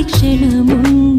ಕ್ಷಣಮುಂದ